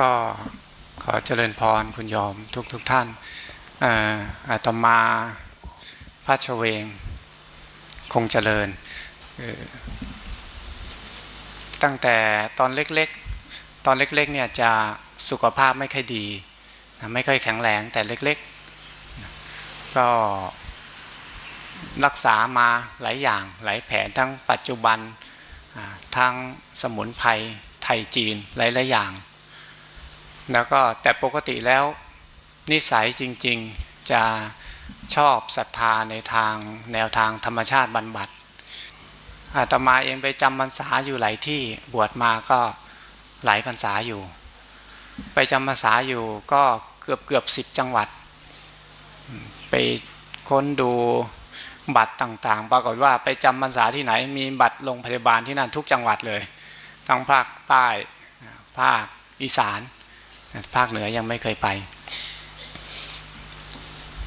ก็ขอเจริญพรคุณยอมทุกทุกท่านอาตมาพระชเวง คงเจริญ ตั้งแต่ตอนเล็กๆ ตอนเล็กๆเนี่ยจะสุขภาพไม่ค่อยดีไม่ค่อยแข็งแรงแต่เล็กๆ ก็รักษามาหลายอย่างหลายแผนทั้งปัจจุบันอ่าทั้งสมุนไพรไทยจีนหลายๆอย่าง แล้วก็แต่ปกติแล้วนิสัยจริงๆจะชอบศรัทธาในทางแนวทางธรรมชาติบรรบัดอาตมาเองไปจำพรรษาอยู่หลายที่บวชมาก็หลายพรรษาอยู่ ไปจำพรรษาอยู่ก็เกือบเกือบสิบจังหวัด ไปค้นดูบัตรต่างๆ ปรากฏว่าไปจำพรรษาที่ไหน มีบัตรโรงพยาบาลที่นั่นทุกจังหวัดเลย ทั้งภาคใต้ภาคอีสาน ภาคเหนือยังไม่เคยไป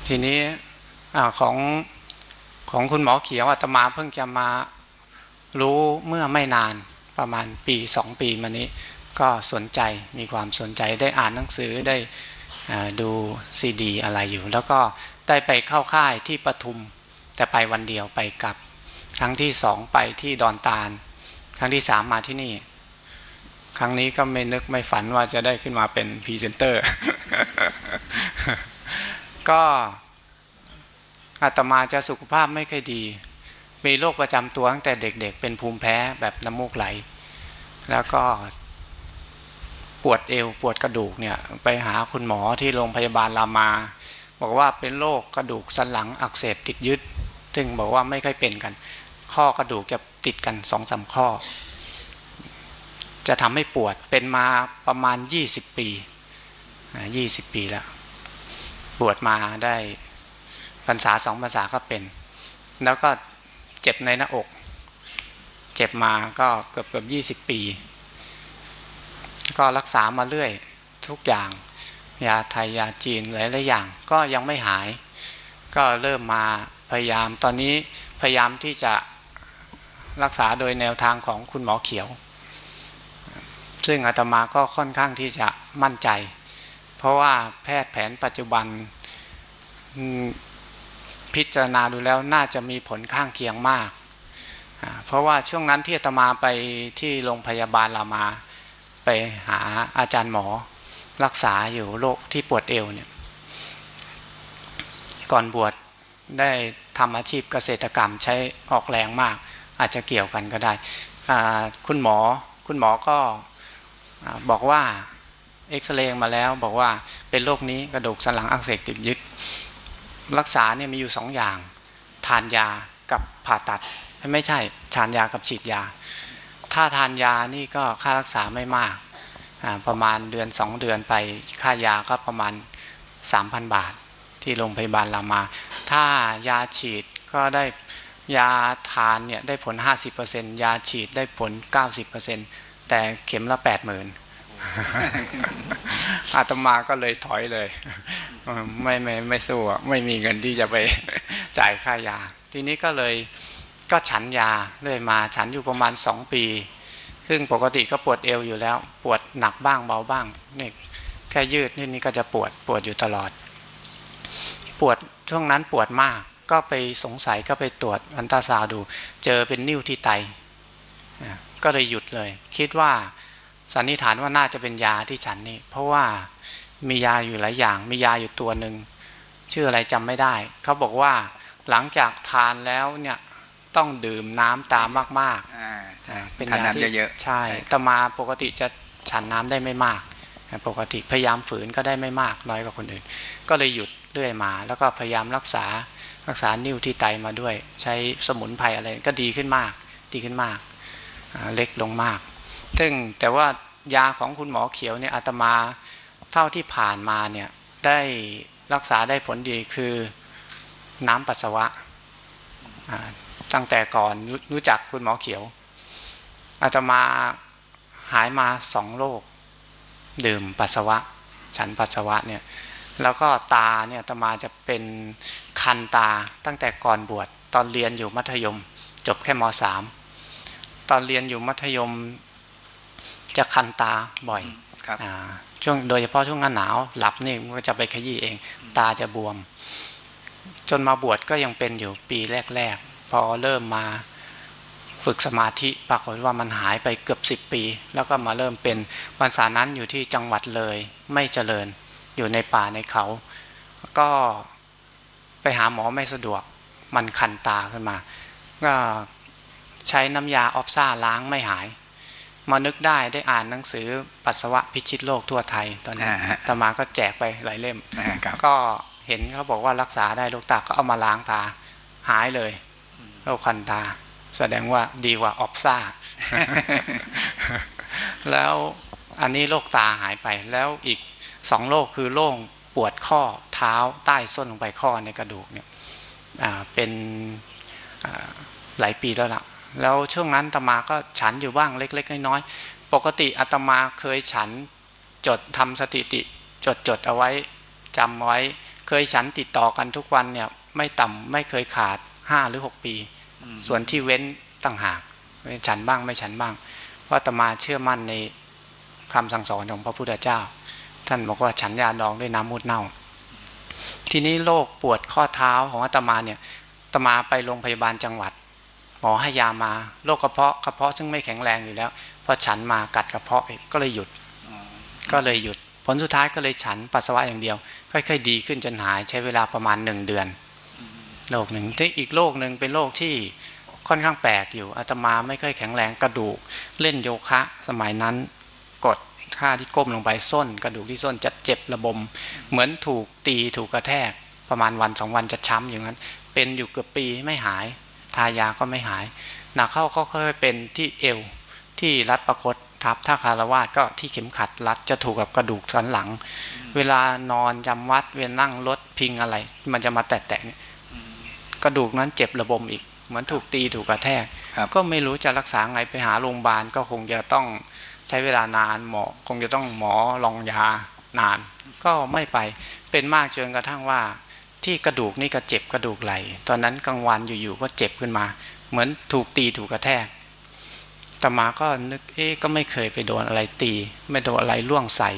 ทีนี้อของของคุณหมอเขียวอาตมาเพิ่งจะมารู้เมื่อไม่นานประมาณปีสองปีมานี้ ก็สนใจมีความสนใจได้อ่านหนังสือได้ดูซีดีอะไรอยู่ แล้วก็ได้ไปเข้าค่ายที่ปทุม แต่ไปวันเดียวไปกลับ ครั้งที่สองไปที่ดอนตาล ครั้งที่สามมาที่นี่ ครั้งนี้ก็ไม่นึกไม่ฝันว่าจะได้ขึ้นมาเป็นพรีเซนเตอร์ ก็อาตมาจะสุขภาพไม่ค่อยดี มีโรคประจำตัวตั้งแต่เด็กๆ เป็นภูมิแพ้แบบน้ำมูกไหล แล้วก็ปวดเอวปวดกระดูกเนี่ยไปหาคุณหมอที่โรงพยาบาลรามา บอกว่าเป็นโรคกระดูกสันหลังอักเสบติดยึด ซึ่งบอกว่าไม่ค่อยเป็นกัน ข้อกระดูกจะติดกันสองสาข้อ จะทำให้ปวดเป็นมาประมาณ 20 ปียี่สิบปีแล้วปวดมาได้พรรษาสองพรรษาก็เป็น แล้วก็เจ็บในหน้าอก เจ็บมาก็เกือบเกือบยี่สิบปี ก็รักษามาเรื่อยทุกอย่าง ยาไทยยาจีนหลายๆอย่าง ก็ยังไม่หาย ก็เริ่มมาพยายามตอนนี้พยายามที่จะรักษาโดยแนวทางของคุณหมอเขียว ซึ่งอาตมาก็ค่อนข้างที่จะมั่นใจ เพราะว่าแพทย์แผนปัจจุบันพิจารณาดูแล้วน่าจะมีผลข้างเคียงมาก เพราะว่าช่วงนั้นที่อาตมาไปที่โรงพยาบาลรามาไปหาอาจารย์หมอรักษาอยู่โรคที่ปวดเอวเนี่ย ก่อนบวชได้ทำอาชีพเกษตรกรรมใช้ออกแรงมาก อาจจะเกี่ยวกันก็ได้ คุณหมอคุณหมอก็ บอกว่าเอ็กซเรย์มาแล้วบอกว่าเป็นโรคนี้กระดูกสันหลังอักเสบติดยึด รักษาเนี่ยมีอยู่สองอย่าง ทานยากับผ่าตัด ไม่ใช่ทานยากับฉีดยา ถ้าทานยานี่ก็ค่ารักษาไม่มากประมาณเดือนสองเดือนไปค่ายาก็ประมาณ 3,000 บาท ที่โรงพยาบาลรามา ถ้ายาฉีดก็ได้ยาทานเนี่ยได้ผล 50%ยาฉีดได้ผล 90% แต่เข็มละ80,000อาตมาก็เลยถอยเลยเออไม่ไม่ไม่สู้อะไม่มีเงินที่จะไปจ่ายค่ายา ทีนี้ก็เลยก็ฉันยาเรื่อยมาฉันอยู่ประมาณ2ปี ซึ่งปกติก็ปวดเอวอยู่แล้ว ปวดหนักบ้างเบาบ้างนี่แค่ยืดนี่นี่ก็จะปวดปวดอยู่ตลอด ปวดช่วงนั้นปวดมากก็ไปสงสัยก็ไปตรวจอันตราซาวด์ดูเจอเป็นนิ่วที่ไตอะ ก็เลยหยุดเลย คิดว่าสันนิษฐานว่าน่าจะเป็นยาที่ฉันนี่ เพราะว่ามียาอยู่หลายอย่าง มียาอยู่ตัวหนึ่งชื่ออะไรจำไม่ได้ เขาบอกว่าหลังจากทานแล้วเนี่ยต้องดื่มน้ำตามมากๆอ่าใช่เป็นทานยาที่น้ำเยอะๆใช่แต่มาปกติจะฉันน้ำได้ไม่มาก ปกติพยายามฝืนก็ได้ไม่มากน้อยกว่าคนอื่น ก็เลยหยุดเรื่อยมา แล้วก็พยายามรักษารักษานิ่วที่ไตมาด้วย ใช้สมุนไพรอะไรก็ดีขึ้นมาก ดีขึ้นมากอ่า เล็กลงมาก ซึ่งแต่ว่ายาของคุณหมอเขียวเนี่ยอาตมาเท่าที่ผ่านมาเนี่ยได้รักษาได้ผลดีคือน้ำปัสสาวะตั้งแต่ก่อนรู้รู้จักคุณหมอเขียว อาตมาหายมาสองโรคดื่มปัสสาวะ ฉันปัสสาวะเนี่ยแล้วก็ตาเนี่ยอาตมาจะเป็นคันตาตั้งแต่ก่อนบวชตอนเรียนอยู่มัธยม จบแค่มสาม ตอนเรียนอยู่มัธยมจะคันตาบ่อยครับอ่าช่วงโดยเฉพาะช่วงหน้าหนาวหลับนี่มันก็จะไปขยี้เอง ตาจะบวม จนมาบวชก็ยังเป็นอยู่ปีแรก ๆ พอเริ่มมาฝึกสมาธิปรากฏว่ามันหายไปเกือบสิบปี แล้วก็มาเริ่มเป็นวันสานั้นอยู่ที่จังหวัดเลย ไม่เจริญอยู่ในป่าในเขา ก็ไปหาหมอไม่สะดวก มันคันตาขึ้นมาก็ ใช้น้ำยาออฟซ่าล้างไม่หาย มานึกได้ได้อ่านหนังสือปัสสาวะพิชิตโลกทั่วไทยตอนนี้อ่าฮะตมาก็แจกไปหลายเล่มนะครับก็เห็นเขาบอกว่ารักษาได้โรคตาก็เอามาล้างตาหายเลยโรคคันตา แสดงว่าดีกว่าออฟซ่า แล้วอันนี้โรคตาหายไปแล้วอีกสองโรคคือโรคปวดข้อเท้าใต้ส้นลงไปข้อในกระดูกเนี่ยอ่าเป็นอ่าหลายปีแล้วล่ะ แล้วช่วงนั้นอาตมาก็ฉันอยู่บ้างเล็ก ๆ น้อยๆปกติอาตมาเคยฉันจดทำสถิติ จดจดเอาไว้จำไว้ เคยฉันติดต่อกันทุกวันเนี่ย ไม่ต่ำไม่เคยขาดห้าหรือหกปี ส่วนที่เว้นต่างหากฉันบ้างไม่ฉันบ้าง เพราะอาตมาเชื่อมั่นในคำสั่งสอนของพระพุทธเจ้า ท่านบอกว่าฉันยาดองด้วยน้ำมูดเน่า ทีนี้โรคปวดข้อเท้าของอาตมาเนี่ยอาตมาไปโรงพยาบาลจังหวัด หมอให้ยามาโรคกระเพาะกระเพาะซึ่งไม่แข็งแรงอยู่แล้วพอฉันมากัดกระเพาะอีกก็เลยหยุดก็เลยหยุด ผลสุดท้ายก็เลยฉันปัสสาวะอย่างเดียว ค่อยๆดีขึ้นจนหายใช้เวลาประมาณหนึ่งเดือนโรคหนึ่งที่อีกโรคหนึ่งเป็นโรคที่ค่อนข้างแปลกอยู่อาตมาไม่ค่อยแข็งแรงกระดูก เล่นโยคะ สมัยนั้นกดท่าที่ก้มลงไปส้น กระดูกที่ส้นจะเจ็บระบม เหมือนถูกตีถูกกระแทกประมาณวันสองวันจะช้ำอย่างนั้น เป็นอยู่เกือบปีไม่หาย ทายาก็ไม่หาย หนักเข้าก็ค่อยๆเป็นที่เอวที่รัดประคตทับถ้าคารวาสก็ที่เข็มขัดรัดจะถูกกับกระดูกสันหลัง เวลานอนจำวัดเวลานั่งรถพิงอะไร มันจะมาแตะๆเนี่ยกระดูกนั้นเจ็บระบมอีก เหมือนถูกตีถูกกระแทกครับก็ไม่รู้จะรักษาไงไปหาโรงพยาบาลก็คงจะต้องใช้เวลานานหมอคงจะต้องหมอลองยานาน ก็ไม่ไปเป็นมากจนกระทั่งว่า ที่กระดูกนี่ก็เจ็บกระดูกไหล ตอนนั้นกลางวันอยู่ๆก็เจ็บขึ้นมา เหมือนถูกตีถูกกระแทกตมาก็นึกเอ๊ะก็ไม่เคยไปโดนอะไรตี ไม่โดนอะไรล่วงใส่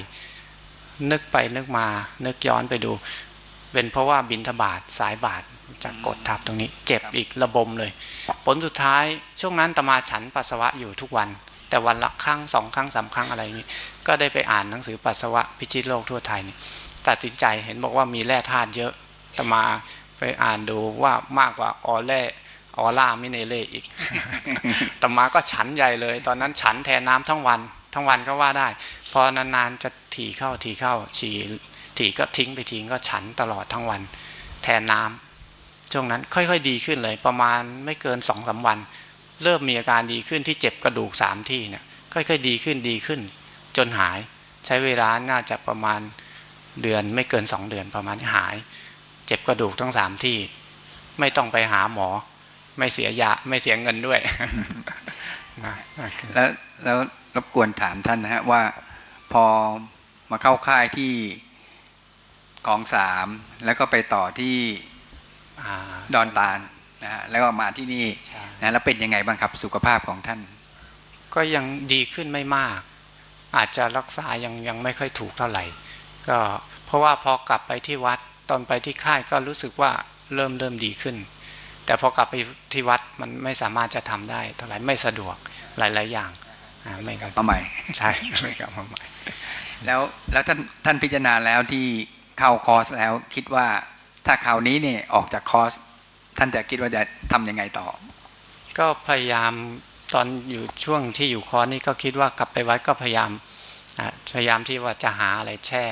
นึกไปนึกมา นึกย้อนไปดู เป็นเพราะว่าบินทบาทสายบาทจะกดทับตรงนี้ เจ็บอีกระบมเลย ผลสุดท้ายช่วงนั้นตมาฉันปัสสาวะอยู่ทุกวัน แต่วันละครั้งสองครั้งสามครั้งอะไรนี้ ก็ได้ไปอ่านหนังสือปัสสาวะพิชิตโลกทั่วไทยนี่ตัดสินใจเห็นบอกว่ามีแร่ธาตุเยอะ ตมาไปอ่านดูว่ามากกว่าออแร่ออร่ามิเนเล่อีกตมาก็ฉันใหญ่เลย ตอนนั้นฉันแทนน้ำทั้งวัน ทั้งวันก็ว่าได้ พอนานๆจะถี่เข้าถี่เข้าฉี่ถี่ก็ทิ้งไปทิ้งก็ฉันตลอดทั้งวัน แทนน้ำช่วงนั้นค่อยๆดีขึ้นเลย ประมาณไม่เกินสองสาวัน เริ่มมีอาการดีขึ้นที่เจ็บกระดูกสามที่เนี่ยค่อยๆดีขึ้นดีขึ้น จนหาย ใช้เวลาน่าจะประมาณเดือนไม่เกินสองเดือนประมาณนี้หาย เจ็บกระดูกทั้งสามที่ ไม่ต้องไปหาหมอ ไม่เสียยาไม่เสียเงินด้วยนะนะคือแล้วแล้วรบกวนถามท่านนะฮะว่าพอมาเข้าค่ายที่กองสามแล้วก็ไปต่อที่อ่าดอนตาลนะฮะแล้วก็มาที่นี่ใช่นะแล้วเป็นยังไงบ้างครับสุขภาพของท่าน ก็ยังดีขึ้นไม่มาก อาจจะรักษายังยังไม่ค่อยถูกเท่าไหร่ ก็เพราะว่าพอกลับไปที่วัด ตอนไปที่ค่ายก็รู้สึกว่าเริ่มเริ่มดีขึ้น แต่พอกลับไปที่วัดมันไม่สามารถจะทำได้เท่าไหร่ไม่สะดวกหลาย ๆ อย่างอ่าไม่ครับมาใหม่ใช่ไม่กลับมาใหม่แล้วแล้วท่านท่านพิจารณาแล้วที่เข้าคอร์สแล้วคิดว่าถ้าคราวนี้เนี่ยออกจากคอร์สท่านจะคิดว่าจะทำยังไงต่อ ก็พยายามตอนอยู่ช่วงที่อยู่คอร์สนี่ก็คิดว่ากลับไปวัดก็พยายามอะพยายามที่ว่าจะหาอะไรแช่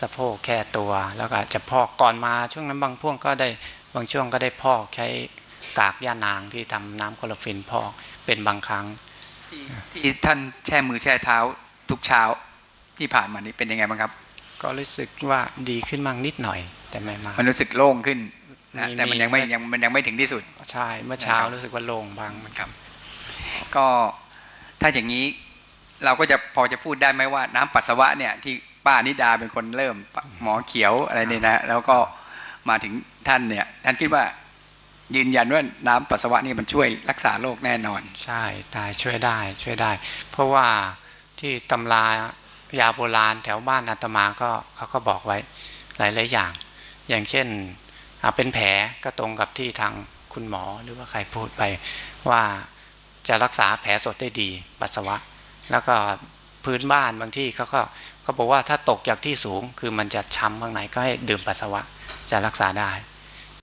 สะโพกแค่ตัว แล้วก็อาจจะพอกก่อนมาช่วงนั้นบางพ่วงก็ได้บางช่วงก็ได้พอกใช้กากย่านางที่ทำน้ำคลอโรฟินพอกเป็นบางครั้งที่ท่านแช่มือแช่เท้าทุกเช้าที่ผ่านมานี้เป็นยังไงบ้างครับ ก็รู้สึกว่าดีขึ้นมากนิดหน่อย แต่ไม่มากมันรู้สึกโล่งขึ้นนะมีแต่มันยังไม่มียังมันยังไม่ถึงที่สุดใช่เมื่อเช้านะครับรู้สึกว่าโล่งบางเหมือนกันก็ถ้าอย่างนี้เราก็จะพอจะพูดได้ไหมว่าน้ำปัสสาวะเนี่ยที่ ป้านิดาเป็นคนเริ่มหมอเขียวอะไรเนี่ยนะแล้วก็มาถึงท่านเนี่ย ท่านคิดว่ายืนยันว่าน้ำปัสสาวะนี่มันช่วยรักษาโรคแน่นอน ใช่ได้ช่วยได้ช่วยได้ เพราะว่าที่ตำรายาโบราณแถวบ้านอาตมาก็เขาก็บอกไว้หลายๆอย่าง อย่างเช่นเป็นแผลก็ตรงกับที่ทางคุณหมอหรือว่าใครพูดไปว่าจะรักษาแผลสดได้ดีปัสสาวะ แล้วก็พื้นบ้านบางที่เขาก็ เขาบอกว่าถ้าตกจากที่สูงคือมันจะช้ำข้างในก็ให้ดื่มปัสสาวะจะรักษาได้